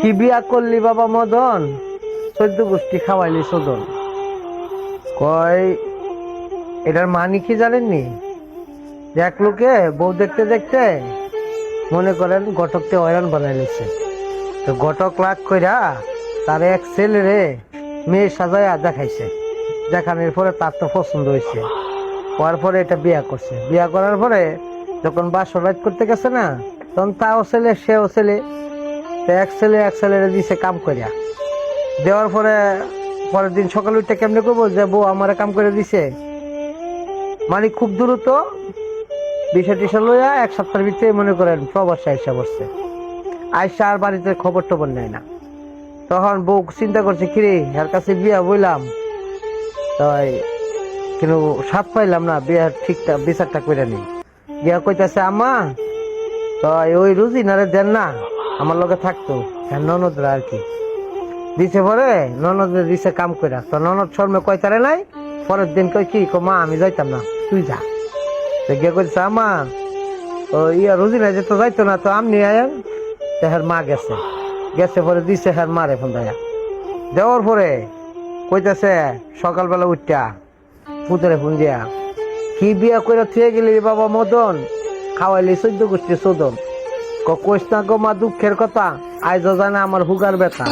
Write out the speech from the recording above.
কি বিয়া করলি বাবা মদন? চোদ্দ গোষ্ঠী খাওয়াইলি সদন। কয়, এটার মানে কি জানেননি? এক লোকে, বউ দেখতে দেখতে মনে করেন ঘটককে হয়রান বানাই নিছে। তো ঘটক লাগ কইরা তার এক ছেলে রে মেয়ে সাজায়া দেখাইছে। দেখানোর পরে তার তো পছন্দ হয়েছে হওয়ার পরে এটা বিয়া করছে। বিয়া করার পরে যখন বাসর রাত করতে গেছে না, তখন তাও ছেলে, সেও ছেলে। তো এক ছেলে এক ছেলেরে দিছে কাম করিয়া দেওয়ার পরে পরের দিন সকালে উঠে কেমনে করব যে বউ আমারে কাম করে দিছে? মানে খুব দ্রুত বিষয় টিসা লইয়া এক সপ্তাহের ভিতরে মনে করেন প্রবাসে আইসা বসছে। আইসা আর বাড়িতে খবর টবর নেয় না। তখন বউ চিন্তা করছে, কিরে, এর কাছে বিয়া বইলাম। তাই কিন্তু সাত পাইলাম না বিয়ার ঠিকঠাক বিচারটা করে নেই। বিয়া কইতাছে আমা তাই ওই রুজিনারে দেন না। আমার লগে থাকতো হ্যাঁ ননদরা আর কি। দিছে পরে ননদের দিছে কাম কইরা। তো ননদ শর্মে কয়তারে নাই, পরের দিন কই কি মা, আমি যাইতাম না, তুই যা। গিয়ে কইছে, আমা, ও, ইয়া রুজিনা যে তো যাইতো না, তো আমনি আয়েন তো মা গেছে। গেছে পরে দিছে হের মারে ফোন দেয়া দেওয়ার পরে কইতাছে, সকালবেলা উঠটা, পুতরে ফোন দিয়া। কি বিয়া কইরা থুয়ে গেলি বাবা মদন? খাওয়াইলি চোদ্দ গোষ্ঠী চোদন। কইস না দুঃখের কথা? আইজ জানে আমার হুগার ব্যথা।